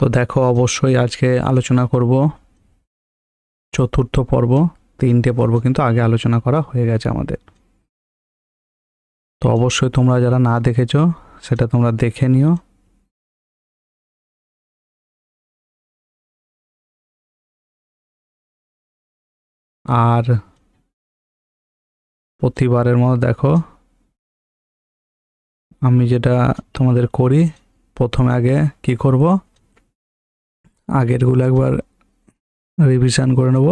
তো দেখো, অবশ্যই আজকে আলোচনা করব। চতুর্থ পর্ব, তিনটে পর্ব কিন্তু আগে আলোচনা করা হয়ে গেছে আমাদের। তো অবশ্যই তোমরা যারা না দেখেছ, সেটা তোমরা দেখে নিও। আর প্রতিবারের মতো দেখো, আমি যেটা তোমাদের করি, প্রথমে আগে কি করব? আগেরগুলো একবার রিভিশন করে নেব।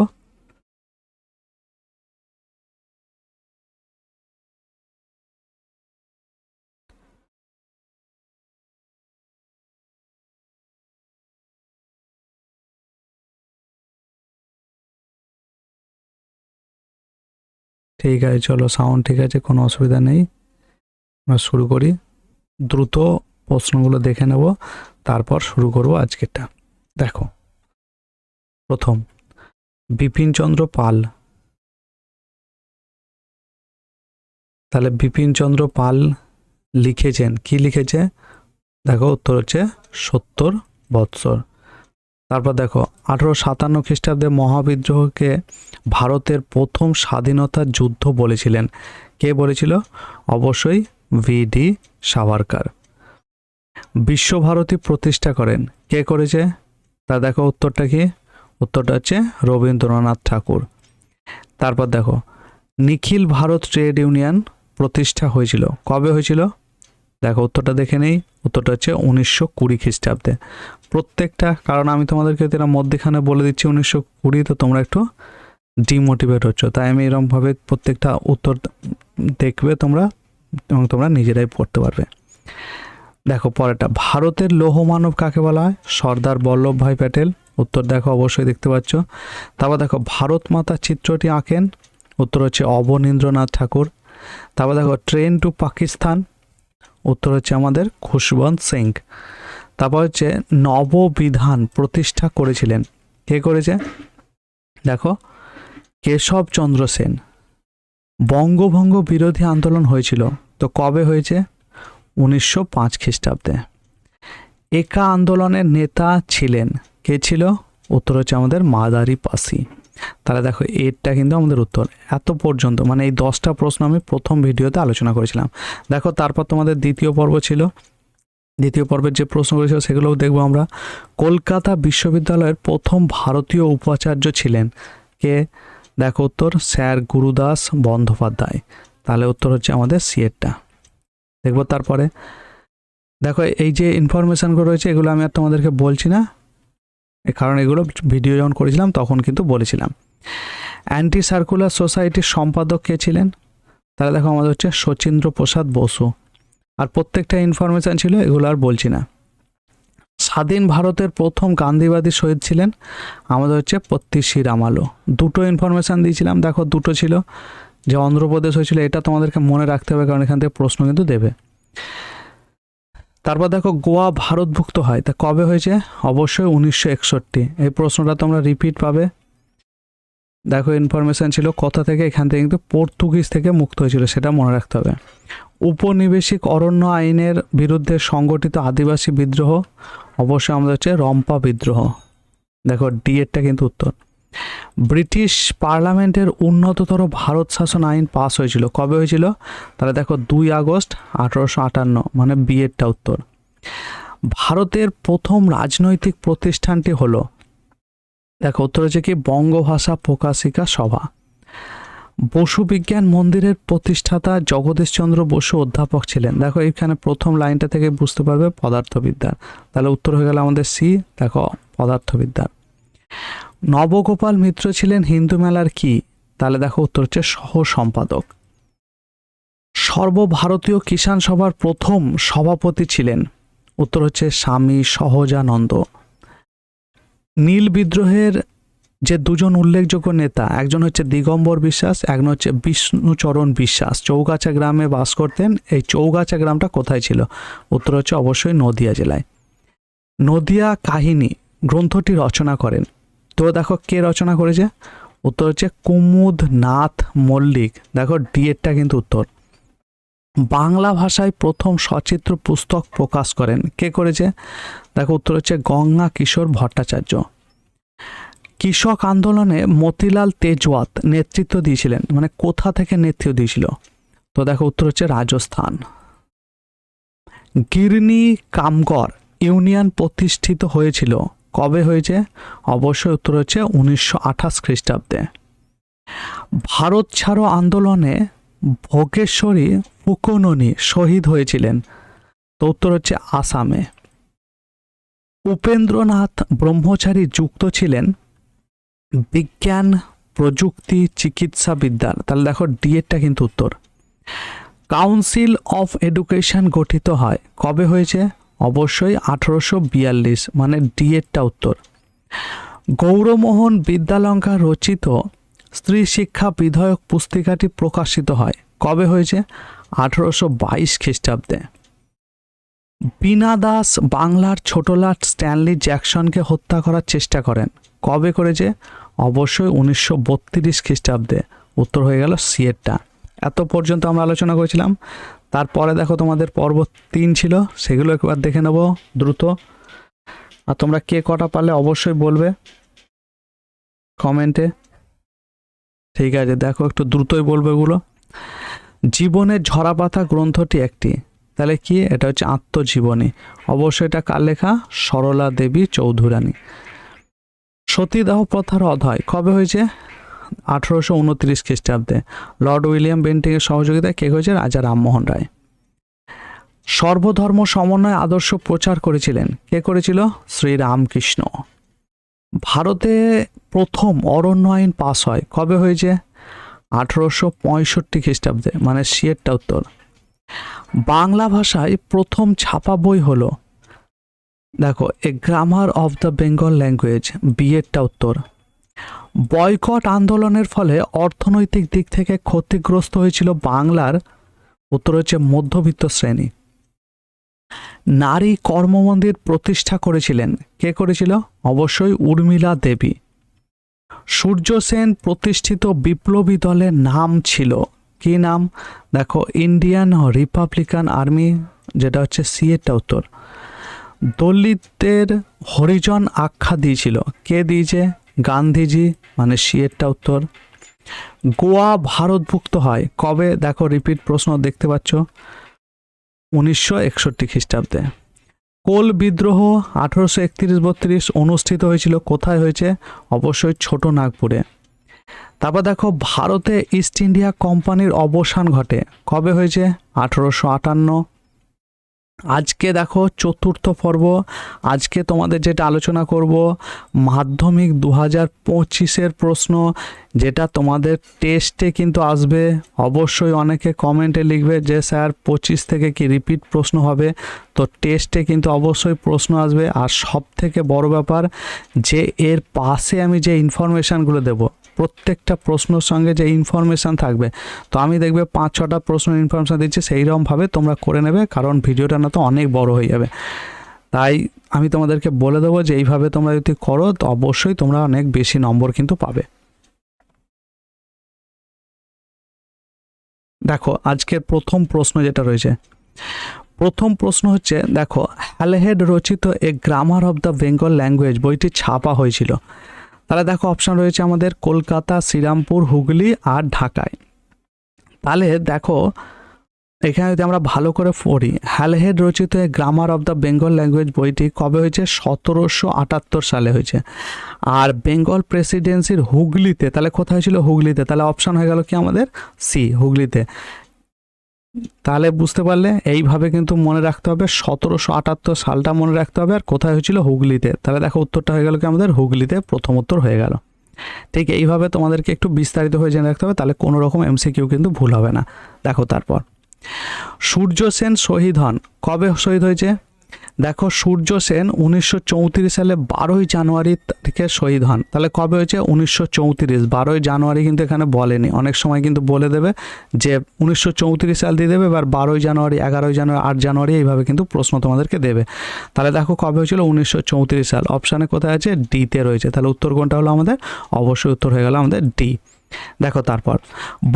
ঠিক আছে, চলো সাউন্ড ঠিক আছে, কোনো অসুবিধা নেই। আমরা শুরু করি। দ্রুত প্রশ্নগুলো দেখে নেব, তারপর শুরু করব আজকেরটা। দেখো। প্রথম, বিপিনচন্দ্র পাল। তাহলে বিপিনচন্দ্র পাল লিখেছেন, কি লিখেছে? দেখো, উত্তর হচ্ছে সত্তর বৎসর। তারপর দেখো আঠারো সাতান্ন খ্রিস্টাব্দে মহাবিদ্রোহকে ভারতের প্রথম স্বাধীনতা যুদ্ধ বলেছিলেন। কে বলেছিল? অবশ্যই ভি ডি সাভারকার। বিশ্বভারতী প্রতিষ্ঠা করেন। কে করেছে? তা দেখো উত্তরটা কি? উত্তরটা হচ্ছে রবীন্দ্রনাথ ঠাকুর। তারপর দেখো, নিখিল ভারত ট্রেড ইউনিয়ন প্রতিষ্ঠা হয়েছিল। কবে হয়েছিল? দেখো উত্তরটা দেখে নেই। উত্তরটা হচ্ছে উনিশশো কুড়ি খ্রিস্টাব্দে। প্রত্যেকটা, কারণ আমি তোমাদেরকে এরা মধ্যেখানে বলে দিচ্ছি উনিশশো কুড়ি, তো তোমরা একটু ডিমোটিভেট হচ্ছ। তাই আমি এরকমভাবে প্রত্যেকটা উত্তর দেখবে তোমরা এবং তোমরা নিজেরাই পড়তে পারবে। দেখো, পরেরটা। ভারতের লৌহমানব কাকে বলা হয়? সর্দার বল্লভভাই প্যাটেল। উত্তর দেখো, অবশ্যই দেখতে পাচ্ছ। তারপর দেখো, ভারত মাতা চিত্রটি আঁকেন। উত্তর হচ্ছে অবনীন্দ্রনাথ ঠাকুর। তারপর দেখো, ট্রেন টু পাকিস্তান। উত্তর হচ্ছে আমাদের খুশবন্ত সিং। তারপর হচ্ছে নববিধান প্রতিষ্ঠা করেছিলেন। কে করেছে? দেখো কেশবচন্দ্র সেন। বঙ্গভঙ্গ বিরোধী আন্দোলন হয়েছিল। তো কবে হয়েছে? উনিশশো পাঁচ খ্রিস্টাব্দে। একা আন্দোলনের নেতা ছিলেন। কে ছিল? উত্তর হচ্ছে আমাদের মাদারি পাসি। তাহলে দেখো, এরটা কিন্তু আমাদের উত্তর। এত পর্যন্ত মানে এই দশটা প্রশ্ন আমি প্রথম ভিডিওতে আলোচনা করেছিলাম। দেখো, তারপর তোমাদের দ্বিতীয় পর্ব ছিল। দ্বিতীয় পর্বের যে প্রশ্ন করেছিল সেগুলোও দেখব আমরা। কলকাতা বিশ্ববিদ্যালয়ের প্রথম ভারতীয় উপাচার্য ছিলেন কে? দেখো উত্তর, স্যার গুরুদাস বন্দ্যোপাধ্যায়। তাহলে উত্তর হচ্ছে আমাদের সিএরটা দেখব তারপরে। দেখো, এই যে ইনফরমেশানগুলো রয়েছে, এগুলো আমি আর তোমাদেরকে বলছি না। কারণ এগুলো ভিডিও যখন করেছিলাম, তখন কিন্তু বলেছিলাম। অ্যান্টি সার্কুলার সোসাইটির সম্পাদক কে ছিলেন? তাহলে দেখো, আমাদের হচ্ছে শচীন্দ্র প্রসাদ বসু। আর প্রত্যেকটা ইনফরমেশান ছিল, এগুলো আর বলছি না। স্বাধীন ভারতের প্রথম গান্ধীবাদী শহীদ ছিলেন আমাদের হচ্ছে পত্তিসি রামালো দুটো ইনফরমেশান দিয়েছিলাম। দেখো, দুটো ছিল। যে অন্ধ্রপ্রদেশ হয়েছিল, এটা তোমাদেরকে মনে রাখতে হবে, কারণ এখান থেকে প্রশ্ন কিন্তু দেবে। তারপর দেখো, গোয়া ভারতভুক্ত হয়। তা কবে হয়েছে? অবশ্যই উনিশশো একষট্টি। এই প্রশ্নটা তোমরা রিপিট পাবে। দেখো ইনফরমেশান ছিল কথা থেকে, এখান থেকে কিন্তু পর্তুগিজ থেকে মুক্ত হয়েছিল, সেটা মনে রাখতে হবে। উপনিবেশিক অরণ্য আইনের বিরুদ্ধে সংগঠিত আদিবাসী বিদ্রোহ, অবশ্যই আমাদের হচ্ছে রম্পা বিদ্রোহ। দেখো ডিএডটা কিন্তু উত্তর। ব্রিটিশ পার্লামেন্টের উন্নততর ভারত শাসন আইন পাস হয়েছিল। কবে হয়েছিল? তাহলে দেখো, দুই আগস্ট আঠারোশো আটান্ন মানে বিয়েরটা উত্তর। ভারতের প্রথম রাজনৈতিক প্রতিষ্ঠানটি হলো, দেখো, উত্তর হচ্ছে কি, বঙ্গভাষা প্রকাশিকা সভা। বসু বিজ্ঞান মন্দিরের প্রতিষ্ঠাতা জগদীশচন্দ্র বসু অধ্যাপক ছিলেন। দেখো এখানে প্রথম লাইনটা থেকে বুঝতে পারবে পদার্থবিদ্যার। তাহলে উত্তর হয়ে গেল আমাদের সি, দেখো, পদার্থবিদ্যার। নবগোপাল মিত্র ছিলেন হিন্দু মেলার কি? তাহলে দেখো উত্তর হচ্ছে সহ সম্পাদক সর্বভারতীয় কিষাণ সভার প্রথম সভাপতি ছিলেন। উত্তর হচ্ছে স্বামী সহজানন্দ। নীল বিদ্রোহের যে দুজন উল্লেখযোগ্য নেতা, একজন হচ্ছে দিগম্বর বিশ্বাস, একজন হচ্ছে বিষ্ণুচরণ বিশ্বাস। চৌগাছা গ্রামে বাস করতেন। এই চৌগাছা গ্রামটা কোথায় ছিল? উত্তর হচ্ছে অবশ্যই নদিয়া জেলায়। নদিয়া কাহিনী গ্রন্থটি রচনা করেন। তো দেখো কে রচনা করেছে? উত্তর হচ্ছে কুমুদ নাথ মল্লিক। দেখো ডিএডটা কিন্তু উত্তর। বাংলা ভাষায় প্রথম সচিত্র পুস্তক প্রকাশ করেন। কে করেছে? দেখো উত্তর হচ্ছে গঙ্গা কিশোর ভট্টাচার্য। কৃষক আন্দোলনে মতিলাল তেজওয়াত নেতৃত্ব দিয়েছিলেন। মানে কোথা থেকে নেতৃত্ব দিয়েছিল? তো দেখো উত্তর হচ্ছে রাজস্থান। গিরনি কামগর ইউনিয়ন প্রতিষ্ঠিত হয়েছিল কবে হয়েছে? অবশ্যই উত্তর হচ্ছে উনিশশো আঠাশ খ্রিস্টাব্দে। ভারত ছাড়ো আন্দোলনে ভোগেশ্বরী ফুকননি শহীদ হয়েছিলেন। তো উত্তর হচ্ছে আসামে। উপেন্দ্রনাথ ব্রহ্মচারী যুক্ত ছিলেন বিজ্ঞান প্রযুক্তি চিকিৎসা বিদ্যার। তাহলে দেখো ডিএডটা কিন্তু উত্তর। কাউন্সিল অফ এডুকেশন গঠিত হয়। কবে হয়েছে? অবশ্যই আঠারোশো বিয়াল্লিশ মানে ডিএডটা উত্তর। গৌরমোহন বিদ্যালঙ্কার রচিত স্ত্রী শিক্ষা বিধেয়ক পুস্তিকাটি প্রকাশিত হয় কবে হয়েছে? আঠারোশো বাইশ খ্রিস্টাব্দে। বীণা দাস বাংলার ছোটলাট স্ট্যানলি জ্যাকসনকে হত্যা করার চেষ্টা করেন। কবে করেছে? অবশ্যই উনিশশো বত্রিশ খ্রিস্টাব্দে। উত্তর হয়ে গেল সিয়েরটা এত পর্যন্ত আমরা আলোচনা করেছিলাম। তারপরে দেখো তোমাদের পর্ব তিন ছিল, সেগুলো একবার দেখে নেব দ্রুত। আর তোমরা কে কটা পারলে অবশ্যই বলবে কমেন্টে। ঠিক আছে, দেখো একটু দ্রুতই বলবে এগুলো জীবনের ঝরাপাতা গ্রন্থটি একটি। তাহলে কি? এটা হচ্ছে আত্মজীবনী। অবশ্যই এটা কার লেখা? সরলা দেবী চৌধুরানী। সতীদাহ প্রথার অধ্যায়। কবে হয়েছে? আঠারোশো উনত্রিশ খ্রিস্টাব্দে লর্ড উইলিয়াম বেন্টিংয়ের সহযোগিতায় কে হয়েছে? রাজা রামমোহন রায়। সর্বধর্ম সমন্বয় আদর্শ প্রচার করেছিলেন। কে করেছিল? শ্রীরামকৃষ্ণ। ভারতে প্রথম অরণ্য আইন পাস হয় কবে হয়েছে? আঠারোশো পঁয়ষট্টি খ্রিস্টাব্দে মানে সিয়েরটা উত্তর। বাংলা ভাষায় প্রথম ছাপা বই হলো, দেখো, a grammar of the Bengal language, বিএডটা উত্তর। বয়কট আন্দোলনের ফলে অর্থনৈতিক দিক থেকে ক্ষতিগ্রস্ত হয়েছিল বাংলার, উত্তর হচ্ছে মধ্যবিত্ত শ্রেণি। নারী কর্মমন্দির প্রতিষ্ঠা করেছিলেন। কে করেছিল? অবশ্যই উর্মিলা দেবী। সূর্য সেন প্রতিষ্ঠিত বিপ্লবী দলের নাম ছিল। কি নাম? দেখো, ইন্ডিয়ান রিপাবলিকান আর্মি, যেটা হচ্ছে সিএটা উত্তর। দলিতদের হরিজন আখ্যা দিয়েছিল। কে দিয়েছে? গান্ধীজি মানে সিএরটা উত্তর। গোয়া ভারতভুক্ত হয়। কবে? দেখো রিপিট প্রশ্ন দেখতে পাচ্ছ। উনিশশো একষট্টি খ্রিস্টাব্দে। কোল বিদ্রোহ আঠারোশো একত্রিশ বত্রিশ অনুষ্ঠিত হয়েছিল। কোথায় হয়েছে? অবশ্যই ছোট নাগপুরে। তারপর দেখো, ভারতে ইস্ট ইন্ডিয়া কোম্পানির অবসান ঘটে। কবে হয়েছে? আঠারোশো আটান্ন। আজকে দেখো চতুর্থ পর্ব। আজকে তোমাদের যেটা আলোচনা করব, মাধ্যমিক দু হাজার পঁচিশের প্রশ্ন, যেটা তোমাদের টেস্টে কিন্তু আসবে। অবশ্যই অনেকে কমেন্টে লিখবে যে, স্যার, পঁচিশ থেকে কি রিপিট প্রশ্ন হবে? তো টেস্টে কিন্তু অবশ্যই প্রশ্ন আসবে। আর সব থেকে বড় ব্যাপার, যে এর পাশে আমি যে ইনফরমেশানগুলো দেবো প্রত্যেকটা প্রশ্নের সঙ্গে যে ইনফরমেশান থাকবে, তো আমি দেখবে পাঁচ, ছটা প্রশ্ন ইনফরমেশান দিচ্ছি সেই রকমভাবে তোমরা করে নেবে, কারণ ভিডিওটা না তো অনেক বড় হয়ে যাবে। তাই আমি তোমাদেরকে বলে দেবো যে এইভাবে তোমরা যদি করো, তো অবশ্যই তোমরা অনেক বেশি নম্বর কিন্তু পাবে। দেখো, আজকের প্রথম প্রশ্ন যেটা রয়েছে, প্রথম প্রশ্ন হচ্ছে, দেখো হ্যালহেড রচিত a grammar of the Bengal language বইটি ছাপা হয়েছিল। তাহলে দেখো অপশান রয়েছে আমাদের কলকাতা, শ্রীরামপুর, হুগলি আর ঢাকায়। তাহলে দেখো, এখানে যদি আমরা ভালো করে পড়ি হ্যালহেড রচিত grammar of the Bengal language বইটি কবে হয়েছে? সতেরোশো আটাত্তর সালে হয়েছে। আর বেঙ্গল প্রেসিডেন্সির হুগলিতে, তাহলে কোথায় হয়েছিল হুগলিতে? তাহলে অপশান হয়ে গেল কি আমাদের? সি হুগলিতে। তাহলে বুঝতে পারলে এইভাবে কিন্তু মনে রাখতে হবে, সতেরোশো আটাত্তর সালটা মনে রাখতে হবে। আর কোথায় হয়েছিল? হুগলিতে। তাহলে দেখো উত্তরটা হয়ে গেল কি আমাদের? হুগলিতে প্রথম উত্তর হয়ে গেল। ঠিক এইভাবে তোমাদেরকে একটু বিস্তারিত হয়ে জেনে রাখতে হবে, তাহলে কোনো রকম এমসি এমসিকিউ কিন্তু ভুল হবে না। দেখো তারপর। সূর্য সেন শহীদ হন। কবে শহীদ হয়েছে? দেখো, সূর্য সেন উনিশশো চৌত্রিশ সালে বারোই জানুয়ারি থেকে শহীদ হন। তাহলে কবে হয়েছে? উনিশশো চৌত্রিশ। বারোই জানুয়ারি কিন্তু এখানে বলেনি। অনেক সময় কিন্তু বলে দেবে যে উনিশশো চৌত্রিশ সাল দিয়ে দেবে, এবার বারোই জানুয়ারি, এগারোই জানুয়ারি, আট জানুয়ারি এইভাবে কিন্তু প্রশ্ন তোমাদেরকে দেবে। তাহলে দেখো, কবে হয়েছিল উনিশশো চৌত্রিশ সাল? অপশানে কোথায় আছে? ডিতে রয়েছে। তাহলে উত্তর কোনটা হলো আমাদের? অবশ্যই উত্তর হয়ে গেল আমাদের ডি। দেখো তারপর,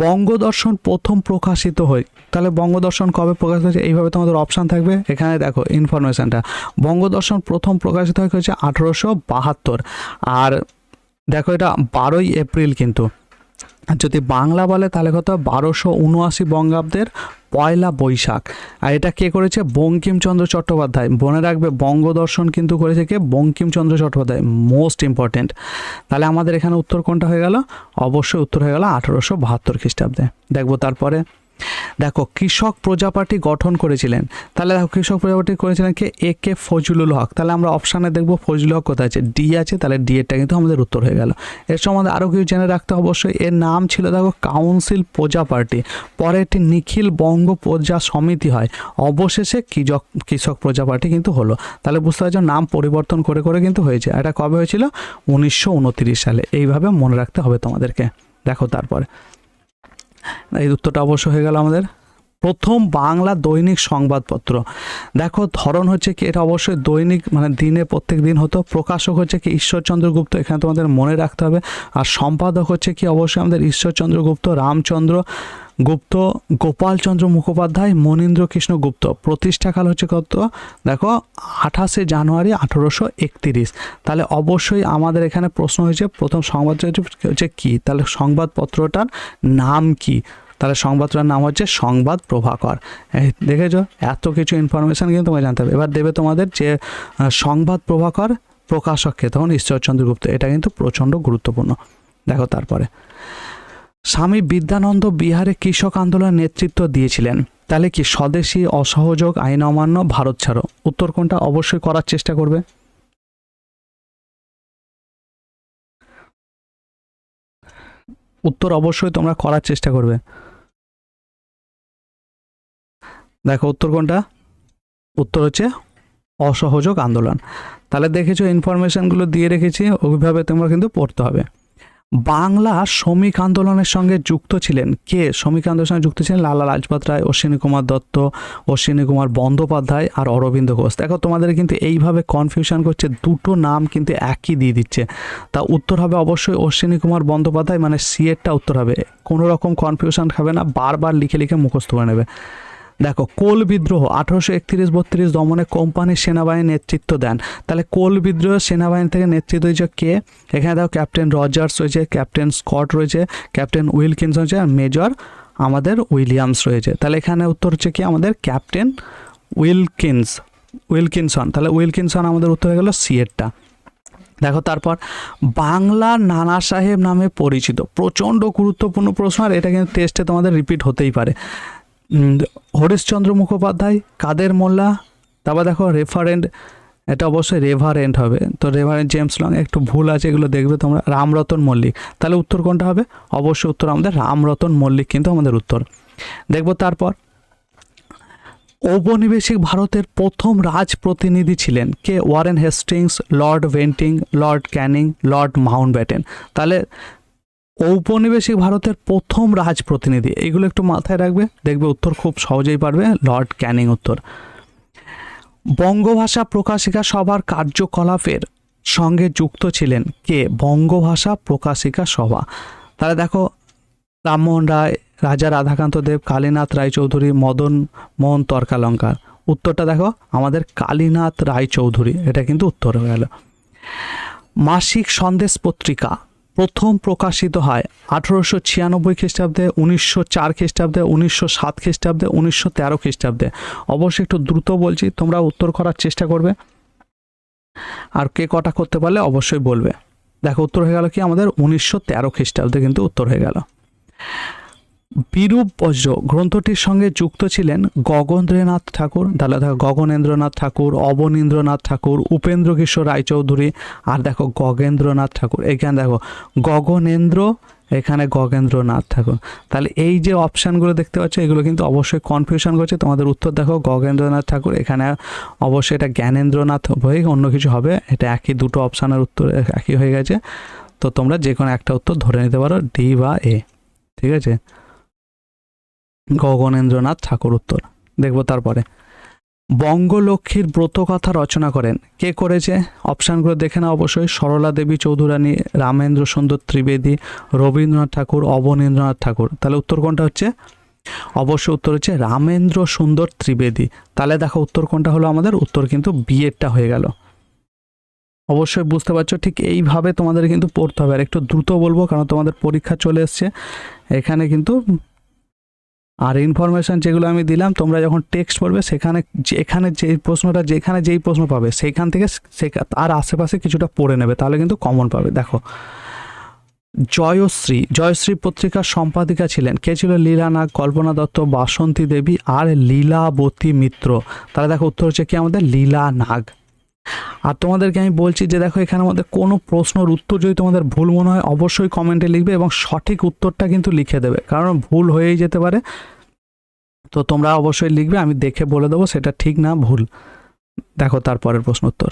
বঙ্গদর্শন প্রথম প্রকাশিত হয় তাহলে বঙ্গদর্শন কবে প্রকাশিত হয়েছে? এইভাবে তোমাদের অপশান থাকবে। এখানে দেখো ইনফরমেশনটা বঙ্গদর্শন প্রথম প্রকাশিত হয়েছে আঠেরোশো বাহাত্তর। আর দেখো এটা বারোই এপ্রিল কিন্তু। যদি বাংলা বলে, তাহলে কত? বারোশো উনআশি বঙ্গাব্দের পয়লা বৈশাখ। আর এটা কে করেছে? বঙ্কিমচন্দ্র চট্টোপাধ্যায়। মনে রাখবে, বঙ্গদর্শন কিন্তু করেছে কে? বঙ্কিমচন্দ্র চট্টোপাধ্যায়। মোস্ট ইম্পর্টেন্ট তাহলে আমাদের এখানে উত্তর কোনটা হয়ে গেল? অবশ্যই উত্তর হয়ে গেল আঠেরোশো বাহাত্তর খ্রিস্টাব্দে। দেখব তারপরে। দেখো, কৃষক প্রজাপার্টি গঠন করেছিলেন। তাহলে দেখো, কৃষক প্রজাপার্টি করেছিলেন কে? এ কে ফজলুল হক। তাহলে আমরা অপশানে দেখব ফজলুল হক কোথায় আছে। ডি আছে, তাহলে ডি এরটা কিন্তু আমাদের উত্তর হয়ে গেল। এর সম্বন্ধে আরও কিছু জেনে রাখতে অবশ্যই। এর নাম ছিল দেখো, কাউন্সিল প্রজা পার্টি পরে একটি নিখিল বঙ্গ প্রজা সমিতি হয়। অবশেষে কৃষক কৃষক প্রজা পার্টি কিন্তু হলো। তাহলে বুঝতে পারছ, নাম পরিবর্তন করে করে কিন্তু হয়েছে। এটা কবে হয়েছিল? উনিশশো উনত্রিশ সালে। এইভাবে মনে রাখতে হবে তোমাদেরকে। দেখো তারপরে। এই উত্তরটা অবশ্য হয়ে গেল আমাদের। প্রথম বাংলা দৈনিক সংবাদপত্র। দেখো, ধরন হচ্ছে কি, এটা অবশ্যই দৈনিক মানে দিনে প্রত্যেক দিন হতো। প্রকাশক হচ্ছে কি, ঈশ্বরচন্দ্র গুপ্ত, এখানে তোমাদের মনে রাখতে হবে। আর সম্পাদক হচ্ছে কি, অবশ্যই আমাদের ঈশ্বরচন্দ্র গুপ্ত, রামচন্দ্র গুপ্ত, গোপালচন্দ্র মুখোপাধ্যায় মনীন্দ্র কৃষ্ণ গুপ্ত। প্রতিষ্ঠাকাল হচ্ছে কত? দেখো, আঠাশে জানুয়ারি আঠেরোশো একতিরিশ। তাহলে অবশ্যই আমাদের এখানে প্রশ্ন হয়েছে, প্রথম সংবাদ হচ্ছে কি? তাহলে সংবাদপত্রটার নাম কি? তাহলে সংবাদটার নাম হচ্ছে সংবাদ প্রভাকর। দেখেছ? এত কিছু ইনফরমেশান কিন্তু তোমাকে জানতে হবে। এবার দেবে তোমাদের যে সংবাদ প্রভাকর প্রকাশককে তখন ঈশ্বরচন্দ্র গুপ্ত। এটা কিন্তু প্রচণ্ড গুরুত্বপূর্ণ। দেখো তারপরে। স্বামী বিদ্যানন্দ বিহারে কৃষক আন্দোলনের নেতৃত্ব দিয়েছিলেন। তাহলে কি স্বদেশী অসহযোগ আইন অমান্য ভারত ছাড়ো? উত্তর কোনটা অবশ্যই করার চেষ্টা করবে। উত্তর অবশ্যই তোমরা করার চেষ্টা করবে। দেখো উত্তর কোনটা? উত্তর হচ্ছে অসহযোগ আন্দোলন। তাহলে দেখেছ ইনফরমেশনগুলো দিয়ে রেখেছি ওইভাবে তোমরা কিন্তু পড়তে হবে। বাংলা শ্রমিক আন্দোলনের সঙ্গে যুক্ত ছিলেন কে? শ্রমিক আন্দোলনের সঙ্গে যুক্ত ছিলেন লালা লাজপত রায়, অশ্বিনী কুমার দত্ত, অশ্বিনী কুমার বন্দ্যোপাধ্যায় আর অরবিন্দ ঘোষ। দেখো তোমাদের কিন্তু এইভাবে কনফিউশন করছে, দুটো নাম কিন্তু একই দিয়ে দিচ্ছে। তা উত্তর হবে অবশ্যই অশ্বিনী কুমার বন্দ্যোপাধ্যায় মানে সি এরটা উত্তর হবে। কোনো রকম কনফিউশন খাবে না, বারবার লিখে লিখে মুখস্থ করে নেবে। দেখো, কোল বিদ্রোহ, আঠারোশো একত্রিশ বত্রিশ দমনে কোম্পানির সেনাবাহিনী নেতৃত্ব দেন। তাহলে কোল বিদ্রোহ সেনাবাহিনী থেকে নেতৃত্ব হয়েছে কে? এখানে দেখো, ক্যাপ্টেন রজার্স রয়েছে, ক্যাপ্টেন স্কট রয়েছে, ক্যাপ্টেন উইলকিনস রয়েছে আর মেজর আমাদের উইলিয়ামস রয়েছে। তাহলে এখানে উত্তর হচ্ছে কি? আমাদের ক্যাপ্টেন উইলকিনস, উইলকিনসন। তাহলে উইলকিনসন আমাদের উত্তর হয়ে গেল সি এরটা। দেখো, তারপর বাংলা নানা সাহেব নামে পরিচিত। প্রচণ্ড গুরুত্বপূর্ণ প্রশ্ন, আর এটা কিন্তু টেস্টে তোমাদের রিপিট হতেই পারে। হরিশচন্দ্র মুখোপাধ্যায়, কাদের মোল্লা? তারপর দেখো রেফারেন্ট এটা অবশ্যই রেভারেন্ট হবে। তো রেভারেন্ট জেমস লং একটু ভুল আছে, এগুলো দেখবে তোমরা। রামরতন মল্লিক। তাহলে উত্তর কোনটা হবে? অবশ্যই উত্তর আমাদের রামরতন মল্লিক কিন্তু আমাদের উত্তর। দেখব তারপর। ঔপনিবেশিক ভারতের প্রথম রাজ প্রতিনিধি ছিলেন কে? Warren Hastings, lord Bentinck lord Canning, lord Mountbatten তাহলে ঔপনিবেশিক ভারতের প্রথম রাজ প্রতিনিধি এগুলো একটু মাথায় রাখবে, দেখবে উত্তর খুব সহজেই পারবে, লর্ড ক্যানিং উত্তর। বঙ্গভাষা প্রকাশিকা সভার কার্যকলাপের সঙ্গে যুক্ত ছিলেন কে? বঙ্গভাষা প্রকাশিকা সভা। তাহলে দেখো, রামমোহন রায়, রাজা রাধাকান্ত দেব, কালীনাথ রায়চৌধুরী, মদন মোহন তর্কালঙ্কার। উত্তরটা দেখো, আমাদের কালীনাথ রায়চৌধুরী, এটা কিন্তু উত্তর হয়ে গেল। মাসিক সন্দেশ পত্রিকা প্রথম প্রকাশিত হয় আঠেরোশো ছিয়ানব্বই খ্রিস্টাব্দে, উনিশশো চার খ্রিস্টাব্দে, উনিশশো সাত খ্রিস্টাব্দে, উনিশশো তেরো খ্রিস্টাব্দে। অবশ্যই একটু দ্রুত বলছি, তোমরা উত্তর করার চেষ্টা করবে। আর কে কটা করতে পারলে অবশ্যই বলবে। দেখো, উত্তর হয়ে গেল কি আমাদের? উনিশশো তেরো খ্রিস্টাব্দে কিন্তু উত্তর হয়ে গেল। বিরূপ বজ্র। গ্রন্থটির সঙ্গে যুক্ত ছিলেন গগনেন্দ্রনাথ ঠাকুর তাহলে দেখো গগনেন্দ্রনাথ ঠাকুর, অবনীন্দ্রনাথ ঠাকুর, উপেন্দ্র কিশোর রায়চৌধুরী আর দেখো গগেন্দ্রনাথ ঠাকুর। এখানে দেখো গগনেন্দ্র, এখানে গগেন্দ্রনাথ ঠাকুর। তাহলে এই যে অপশানগুলো দেখতে পাচ্ছ, এগুলো কিন্তু অবশ্যই কনফিউশন করছে। তোমাদের উত্তর দেখো গগেন্দ্রনাথ ঠাকুর, এখানে অবশ্যই এটা জ্ঞানেন্দ্রনাথ হয়ে অন্য কিছু হবে। এটা একই দুটো অপশানের উত্তর একই হয়ে গেছে। তো তোমরা যে কোনো একটা উত্তর ধরে নিতে পারো ডি বা এ ঠিক আছে? গগনেন্দ্রনাথ ঠাকুর উত্তর। দেখব তারপরে। বঙ্গলক্ষ্মীর ব্রতকথা রচনা করেন। কে করেছে? অপশানগুলো দেখে না অবশ্যই। সরলা দেবী চৌধুরানী, রামেন্দ্র সুন্দর ত্রিবেদী, রবীন্দ্রনাথ ঠাকুর, অবনীন্দ্রনাথ ঠাকুর। তাহলে উত্তর কোনটা হচ্ছে? অবশ্যই উত্তর হচ্ছে রামেন্দ্র সুন্দর ত্রিবেদী। তাহলে দেখো উত্তর কোনটা হলো আমাদের? উত্তর কিন্তু বিয়েরটা হয়ে গেল। অবশ্যই বুঝতে পারছ? ঠিক এইভাবে তোমাদের কিন্তু পড়তে হবে। আর একটু দ্রুত বলব, কারণ তোমাদের পরীক্ষা চলে এসছে। এখানে কিন্তু আর ইনফরমেশন যেগুলো আমি দিলাম, তোমরা যখন টেক্সট পড়বে, সেখানে যে- এখানে যেই প্রশ্নটা, যেখানে যেই প্রশ্ন পাবে, সেইখান থেকে তার আশেপাশে কিছুটা পড়ে নেবে, তাহলে কিন্তু কমন পাবে। দেখো, জয়শ্রী জয়শ্রী পত্রিকার সম্পাদিকা ছিলেন। কে ছিল? লীলা নাগ, কল্পনা দত্ত, বাসন্তী দেবী আর লীলাবতী মিত্র। তাহলে দেখো উত্তর হচ্ছে কি আমাদের? লীলা নাগ। আর তোমাদেরকে আমি বলছি যে দেখো, এখানে আমাদের কোনো প্রশ্নের উত্তর যদি তোমাদের ভুল মনে হয়, অবশ্যই কমেন্টে লিখবে এবং সঠিক উত্তরটা কিন্তু লিখে দেবে। কারণ ভুল হয়েই যেতে পারে। তো তোমরা অবশ্যই লিখবে, আমি দেখে বলে দেবো, সেটা ঠিক না, ভুল। দেখো তারপরের প্রশ্ন উত্তর।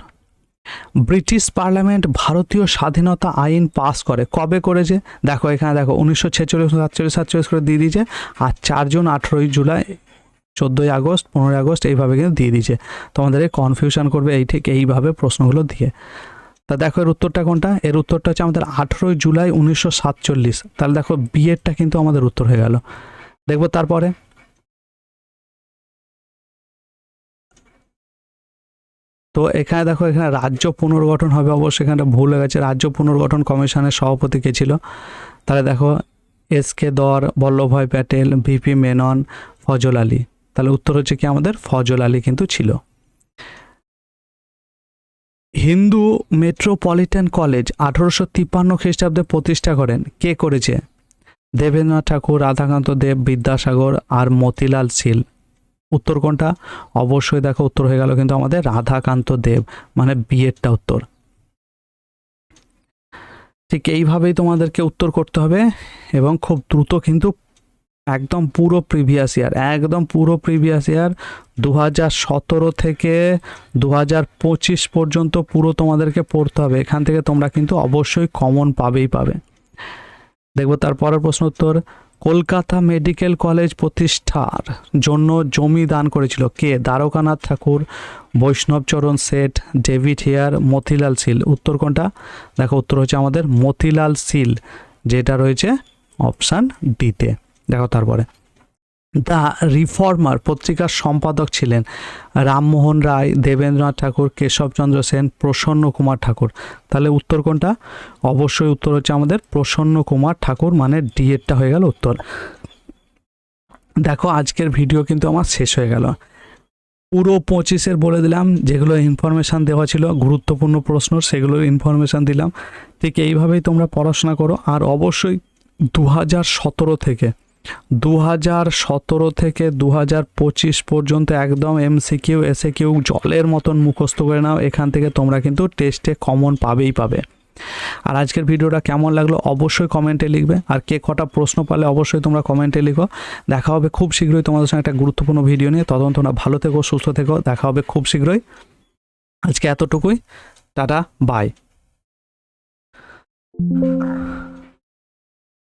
ব্রিটিশ পার্লামেন্ট ভারতীয় স্বাধীনতা আইন পাস করে। কবে করেছে? দেখো এখানে দেখো, উনিশশো ছেচল্লিশ, সাতচল্লিশ সাতচল্লিশ করে দিয়ে দিয়েছে। আর চারজন আঠেরোই জুলাই চোদ্দোই আগস্ট, পনেরোই আগস্ট এইভাবে কিন্তু দিয়ে দিয়েছে। তোমাদের কনফিউশন করবে এই ঠিক এইভাবে প্রশ্নগুলো দিয়ে। তা দেখো এর উত্তরটা কোনটা? এর উত্তরটা হচ্ছে আমাদের আঠেরোই জুলাই উনিশশো সাতচল্লিশ। তাহলে দেখো বিয়েরটা কিন্তু আমাদের উত্তর হয়ে গেল। দেখব তারপরে। তো এখানে দেখো, এখানে রাজ্য পুনর্গঠন হবে অবশ্যই। এখানে ভুল হয়ে গেছে। রাজ্য পুনর্গঠন কমিশনের সভাপতি কে ছিল? তাহলে দেখো, S K Dar, Vallabhbhai Patel, VP Menon, Fazl Ali. তাহলে উত্তর হচ্ছে কি আমাদের? ফজল আলী কিন্তু ছিল। হিন্দু মেট্রোপলিটন কলেজ আঠারোশো তিপ্পান্ন খ্রিস্টাব্দে প্রতিষ্ঠা করেন। কে করেছে? দেবেন্দ্রনাথ ঠাকুর, রাধাকান্ত দেব, বিদ্যাসাগর আর মতিলাল শীল উত্তর কোনটা? অবশ্যই দেখো, উত্তর হয়ে গেল কিন্তু আমাদের রাধাকান্ত দেব মানে বিয়েরটা উত্তর। ঠিক এইভাবেই তোমাদেরকে উত্তর করতে হবে এবং খুব দ্রুত কিন্তু একদম পুরো প্রিভিয়াস ইয়ার, একদম পুরো প্রিভিয়াস ইয়ার দু হাজার সতেরো থেকে দু হাজার পঁচিশ পর্যন্ত পুরো তোমাদেরকে পড়তে হবে। এখান থেকে তোমরা কিন্তু অবশ্যই কমন পাবেই পাবে। দেখব তারপরের প্রশ্ন উত্তর, কলকাতা মেডিকেল কলেজ প্রতিষ্ঠার জন্য জমি দান করেছিল কে? দ্বারকানাথ ঠাকুর বৈষ্ণবচরণ শেঠ ডেভিড হেয়ার, মতিলাল শীল উত্তর কোনটা? দেখো উত্তর হচ্ছে আমাদের মতিলাল শীল যেটা রয়েছে অপশান ডিতে। দেখো তারপরে। দ্য রিফর্মার পত্রিকার সম্পাদক ছিলেন রামমোহন রায়, দেবেন্দ্রনাথ ঠাকুর, কেশবচন্দ্র সেন, প্রসন্ন কুমার ঠাকুর। তাহলে উত্তর কোনটা? অবশ্যই উত্তর হচ্ছে আমাদের প্রসন্ন কুমার ঠাকুর মানে ডিএডটা হয়ে গেল উত্তর। দেখো আজকের ভিডিও কিন্তু আমার শেষ হয়ে গেল। পুরো পঁচিশের বলে দিলাম, যেগুলো ইনফরমেশান দেওয়া ছিল, গুরুত্বপূর্ণ প্রশ্ন সেগুলোর ইনফরমেশান দিলাম। ঠিক এইভাবেই তোমরা পড়াশোনা করো, আর অবশ্যই দু হাজার সতেরো থেকে দু হাজার সতেরো থেকে দু হাজার পঁচিশ পর্যন্ত একদম এমসিকিউ এসে কিউ জলের মতন মুখস্থ করে নাও। এখান থেকে তোমরা কিন্তু টেস্টে কমন পাবেই পাবে। আর আজকের ভিডিওটা কেমন লাগল অবশ্যই কমেন্টে লিখবে। আর কে কটা প্রশ্ন পালে অবশ্যই তোমরা কমেন্টে লিখো। দেখা হবে খুব শীঘ্রই তোমাদের সঙ্গে একটা গুরুত্বপূর্ণ ভিডিও নিয়ে। তদন্ত তোমরা ভালো থেকো, সুস্থ থেকো। দেখা হবে খুব শীঘ্রই। আজকে এতটুকুই। Ta-ta, bye.